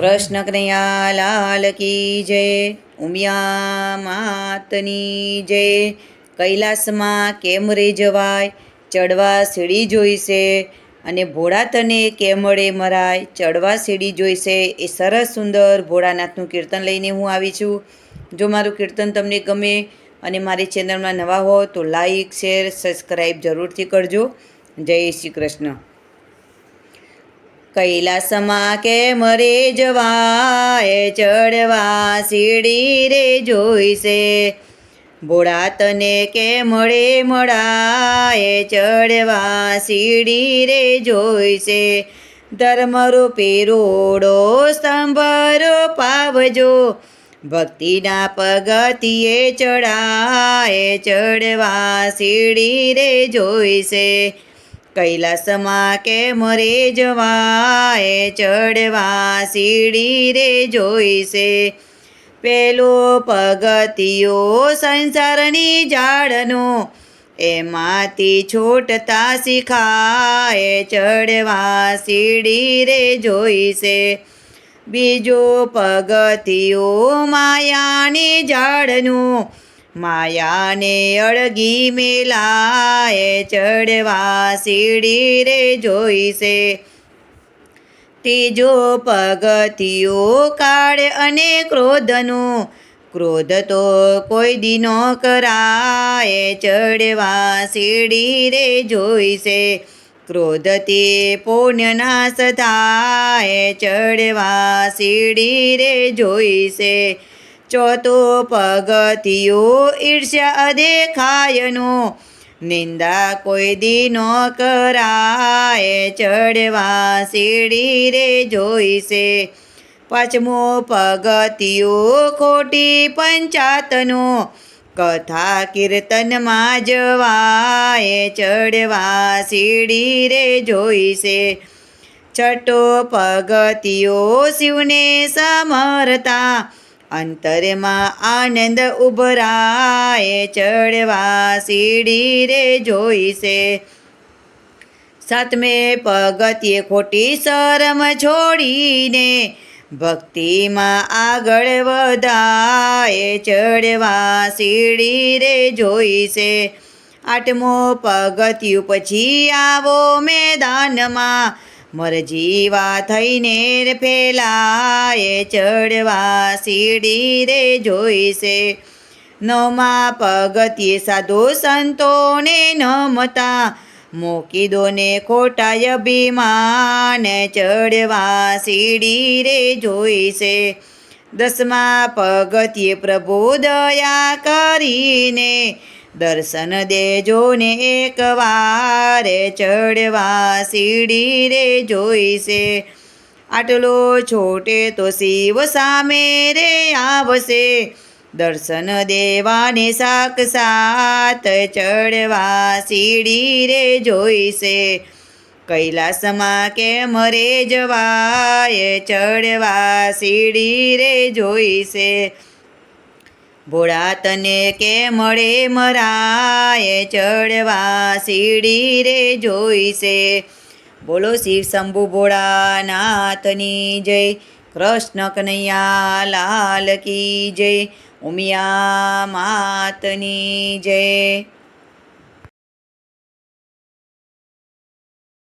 કૃષ્ણ કનૈયા લાલ કી જય, ઉમિયા માતની જય. કૈલાસમાં કેમ રે જવાય, ચડવા સીડી જોઈશે અને ભોળા તને કેમળે મરાય, ચડવા સીડી જોઈશે એ સરસ સુંદર ભોળાનાથનું કીર્તન લઈને હું આવી છું. જો મારું કીર્તન તમને ગમે અને મારી ચેનલમાં નવા હો તો લાઈક, શેર, સબસ્ક્રાઈબ જરૂરથી કરજો. જય શ્રી કૃષ્ણ. કૈલાસમાં કેમ રે જવાય, ચડવા સીડી રે જોઈશે. ભોળા તને કે મળે મળાય, ચડવા સીડી રે જોઈશે. ધર્મરૂપી રોડો સ્તંભરો પાવજો, ભક્તિના પગતિએ ચડાય, ચડવા સીડી રે જોઈશે. કૈલાસમાં કેમ રે જવાય, ચડવા સીડી રે જોઈશે. પેલો પગતિયો સંસારની ઝાડનો, એમાંથી છૂટતા શીખાય, ચડવા સીડી રે જોઈશે. બીજો પગતિયો માયાની ઝાડનું માયાને અળગી મેલાએ ચડવા સીડી રે જોઈશે. ત્રીજો પગથિયો કાળ અને ક્રોધનું. ક્રોધ તો કોઈ દિનો કરાય ચડવા સીડી રે જોઈશે. ક્રોધથી પુણ્યનાશ થાય ચડવા સીડી રે જોઈશે. ચોથો પગથિયો ઈર્ષ્યા દેખાયનું નિંદા કોઈ દી ન કરાય ચડવા સીડી રે જોઈશે પાંચમો પગથિયો ખોટી પંચાતનો કથા કીર્તનમાં જવાય ચડવા સીડી રે જોઈશે છઠ્ઠો પગથિયો શિવને સમરતા અંતરમાં આનંદ ઉભરાય, ચડવા સીડી રે જોઈશે. સાતમે પગતિએ ખોટી શરમ છોડીને ભક્તિમાં આગળ વધાય, ચડવા સીડી રે જોઈશે. આઠમો પગથિયું પછી આવો મેદાનમાં મરજીવા થઈને ફેલાય ચડવા સીડી રે જોઈશે. નમા પગથિયે સાધુ સંતોને નમતા મૂકી દો ને ખોટા અભિમાન ચડવા સીડી રે જોઈશે. દસમા પગથિયે પ્રભુ દયા કરીને દર્શન દેજો ને એકવાર ચડવા સીડી રે જોઈશે. આટલો છોટે તો શિવ સામે રે આવશે. દર્શન દેવાને સાક્ષાત ચડવા સીડી રે જોઈશે. કૈલાસમાં કેમ રે જવાય? ચડવા સીડી રે જોઈશે. ભોળા તને કે મળે મરાય ચડવા સીડી રે જોઈશે? બોલો શિવ શંભુ ભોળાનાથની જય, કૃષ્ણ કનૈયા લાલ કી જય, ઉમિયા માતની જય.